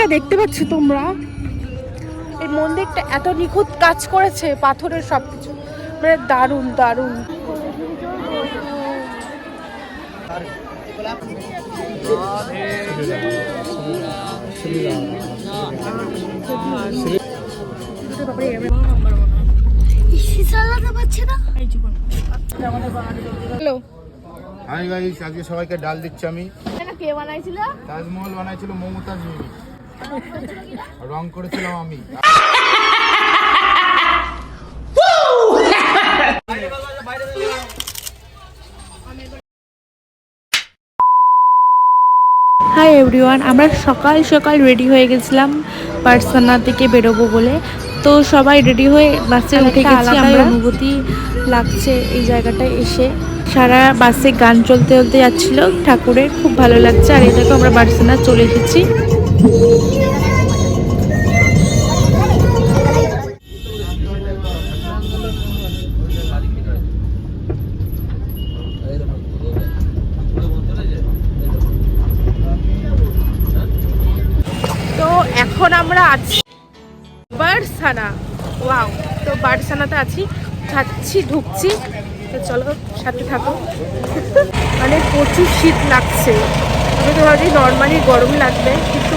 মন্দিরটা দেখতে পাচ্ছ তোমরা? এই মন্দিরটা এত নিখুঁত কাজ করেছে পাথরের সব কিছু মানে দারুণ দারুণ। হ্যালো। হাই গাইস আজকে সবাইকে ডাল দিচ্ছি আমি। এটা কে বানাইছিল? তাজমহল বানাইছিল মমতাজ বিবি রং করেছিলাম আমি। হাই এভরিওয়ান আমরা সকাল সকাল রেডি হয়ে গেছিলাম পার্সানা থেকে বেরোবো বলে। তো সবাই রেডি হয়ে বাসে উঠে গেছি আমরা। অনুভূতি লাগছে এই জায়গাটায় এসে। সারা বাসে গান চলতে চলতে যাচ্ছিল ঠাকুরের খুব ভালো লাগছে। আর এই দেখো আমরা বার্সেনা চলে এসেছি। এখন আমরা আছি বারসানা। ওয়াও তো বারসানাতে আছি, যাচ্ছি, ঢুকছি। তো চলো, সাথে থাকো। মানে প্রচুর শীত লাগছে। আমি তো ভাবছি নর্মালি গরম লাগবে, কিন্তু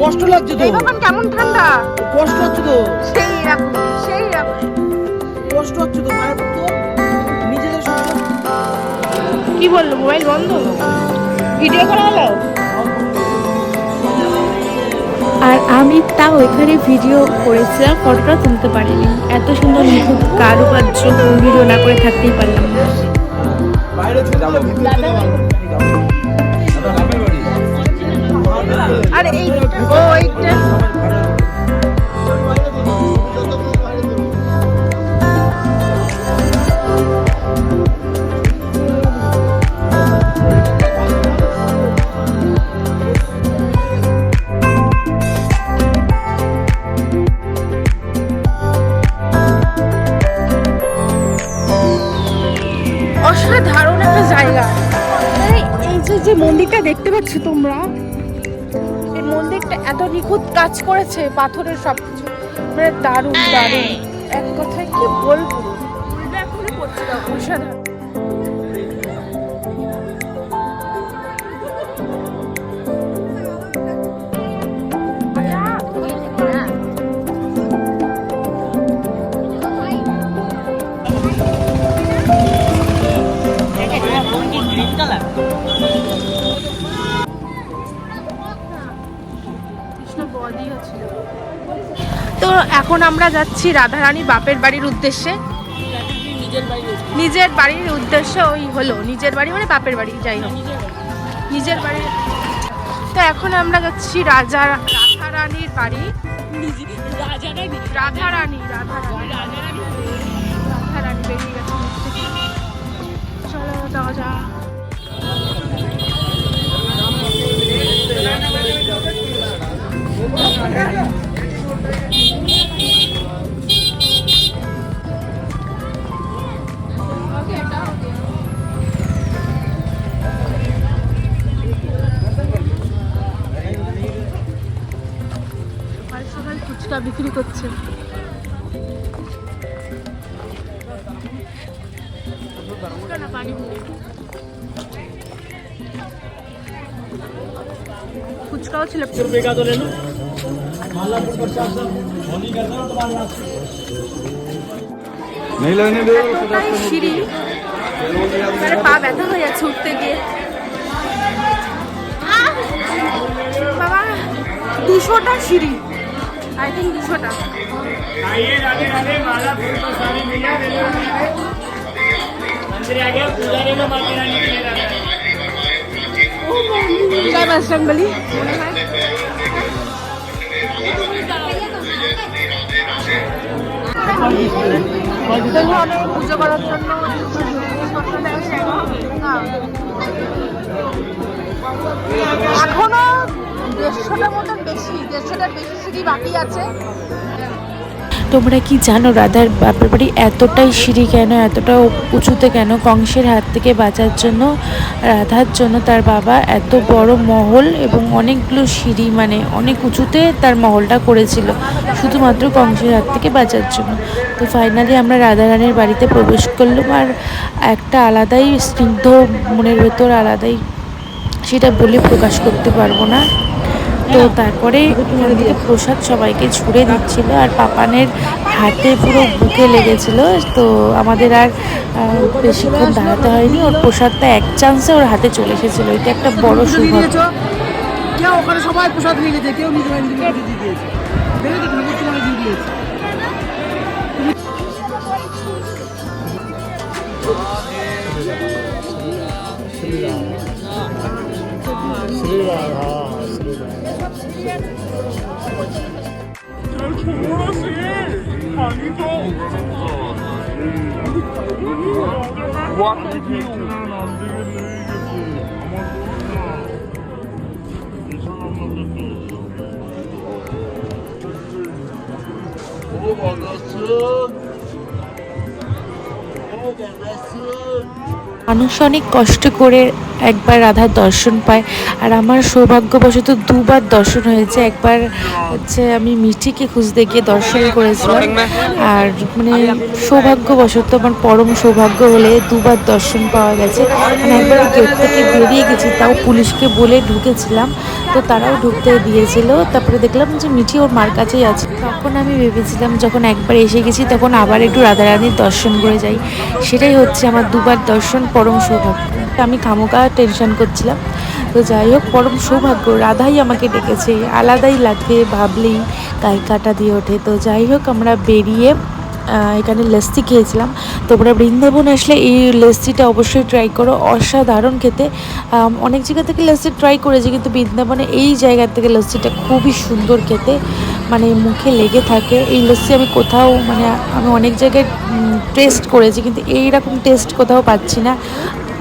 কষ্ট লাগছে তো। এখন কেমন ঠান্ডা? কষ্ট হচ্ছে তো। সেই রকম সেই রকম। কষ্ট হচ্ছে তো মায়ের তো নিজেদের সঙ্গে কি বলল? মোবাইল বন্ধ? ভিডিও করা হলো? আর আমি তাও এখানে ভিডিও করেছিলাম ফটোটা তুলতে পারিনি। এত সুন্দর নিখুঁত কারুকার্য ভিডিও না করে থাকতেই পারলাম না। আর এই ও এইটা অসাধারণ একটা জায়গা। এই যে যে মন্দিরটা দেখতে পাচ্ছ তোমরা এই মন্দিরটা এত নিখুঁত কাজ করেছে পাথরের সব কিছু মানে দারুণ দারুণ। এক কথায় কি বলব? অসাধারণ। তো এখন আমরা যাচ্ছি রাধারানী বাপের বাড়ির উদ্দেশ্যে। নিজের বাড়ির উদ্দেশ্য ওই হলো নিজের বাড়ি মানে বাপের বাড়ি যাই হোক। নিজের বাড়ি তো এখন আমরা যাচ্ছি রাজা রাধারানীর বাড়ি। রাধারানী রাধারানী। ফুচকা বিক্রি করছে। ফুচকাও ছিল। এতটাই সিঁড়ি। পা ব্যথা হয়ে যাচ্ছে উঠতে গিয়ে। বাবা দুশোটা সিঁড়ি। আই থিঙ্ক দুশো টাকা জয় বাসরাম বলি। মনে হয়। পুজো করার জন্য এখনও দেড়শোটার মতন বেশি দেড়শোটার বেশি সিঁড়ি বাকি আছে। তোমরা কি জানো, রাধার বাপের বাড়ি এতটাই সিঁড়ি কেন, এতটা উঁচুতে কেন, কংসের হাত থেকে বাঁচার জন্য, রাধার জন্য তার বাবা এত বড় মহল এবং অনেকগুলো সিঁড়ি মানে অনেক উঁচুতে তার মহলটা করেছিল, শুধুমাত্র কংসের হাত থেকে বাঁচার জন্য। তো ফাইনালি আমরা রাধারানীর বাড়িতে প্রবেশ করলাম আর একটা আলাদাই স্নিগ্ধ মনের ভেতর আলাদাই সেটা বলে প্রকাশ করতে পারব না। তো তারপরে এখান থেকে প্রসাদ সবাইকে ছুড়ে দিচ্ছিল আর পাপানের হাতে পুরো বুকে লেগেছিল। তো আমাদের আর বেশিক্ষণ দাঁড়াতে হয়নি। ওর প্রসাদটা এক চান্সে ওর হাতে চলে এসেছিল। এটা একটা বড় সৌভাগ্য কেউ ওখানে সবাই প্রসাদ নিয়ে গেছে কেউ নিজে বাড়ি নিজে বাড়ি অনেক কষ্ট করে একবার রাধার দর্শন পায়। আর আমার সৌভাগ্যবশত দুবার দর্শন হয়েছে। একবার হচ্ছে আমি মিঠিকে খুঁজতে গিয়ে দর্শন করেছিলাম। আর মানে সৌভাগ্যবশত আমার পরম সৌভাগ্য হলে দুবার দর্শন পাওয়া গেছে। মানে একবার গেট থেকে বেরিয়ে গেছি, তাও পুলিশকে বলে ঢুকেছিলাম। তো তারাও ঢুকতে দিয়েছিল। তারপরে দেখলাম যে মিঠি ওর মার কাছেই আছে। তখন আমি ভেবেছিলাম যখন একবার এসে গেছি, তখন আবার একটু রাধারানীর দর্শন করে যাই। সেটাই হচ্ছে আমার দুবার দর্শন, পরম সৌভাগ্য। আমি খামোকা টেনশন করছিলাম। তো যাই হোক পরম সৌভাগ্য, রাধাই আমাকে ডেকেছে। আলাদাই লাগবে ভাবলেই গায়ে কাটা দিয়ে ওঠে। তো যাই হোক আমরা বেরিয়ে এখানে লস্যি খেয়েছিলাম। তোমরা বৃন্দাবন আসলে এই লস্যিটা অবশ্যই ট্রাই করো। অসাধারণ খেতে। অনেক জায়গা থেকে লস্যি ট্রাই করেছি, কিন্তু বৃন্দাবনে এই জায়গা থেকে লস্যিটা খুবই সুন্দর খেতে। মানে মুখে লেগে থাকে। এই লস্যি আমি কোথাও মানে আমি অনেক জায়গায় টেস্ট করেছি, কিন্তু এই রকম টেস্ট কোথাও পাচ্ছি না।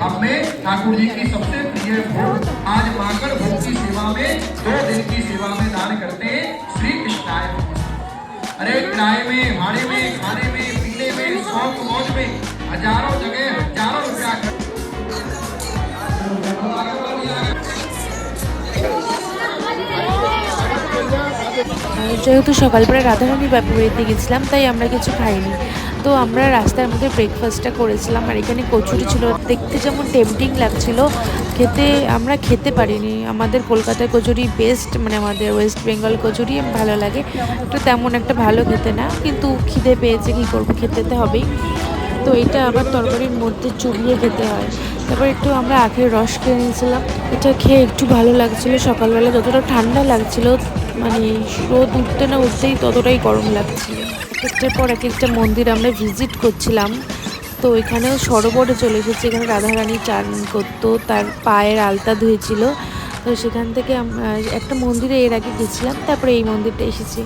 हमें ठाकुर जी की सबसे प्रिय भोग आज पाकर भोग की सेवा में दो दिन की सेवा में दान करते हैं श्री कृष्णाय नमः। अरे किराए में भाड़े में खाने में पीने में शौक मौज में हजारों जगह हजारों रुपया खर्च আর যেহেতু সকালবেলা রাধারানীর বাপের বাড়িতে গেছিলাম তাই আমরা কিছু খাইনি তো আমরা রাস্তার মধ্যে ব্রেকফাস্টটা করেছিলাম আর এখানে কচুরি ছিল। দেখতে যেমন টেম্পটিং লাগছিল। খেতে আমরা খেতে পারিনি। আমাদের কলকাতার কচুরি বেস্ট মানে আমাদের ওয়েস্ট বেঙ্গল কচুরি ভালো লাগে। তো তেমন একটা ভালো খেতে না। কিন্তু খিদে পেয়েছে, কী করব? খেতে তো হবেই। তো এটা আবার তরকারির মধ্যে চুবিয়ে খেতে হয়। তারপর একটু আমরা আখের রস খেয়ে নিয়েছিলাম। এটা খেয়ে একটু ভালো লাগছিল। সকালবেলা যতটা ঠান্ডা লাগছিল মানে রোদ উঠতে না উঠতেই ততটাই গরম লাগছিল। একটার পর এক একটা মন্দির আমরা ভিজিট করছিলাম। তো এখানেও সরোবরে চলে এসেছি, এখানে রাধারানী চান করতো, তার পায়ের আলতা ধুয়েছিল। তো সেখান থেকে একটা মন্দিরে এর আগে গেছিলাম, তারপরে এই মন্দিরটা এসেছি।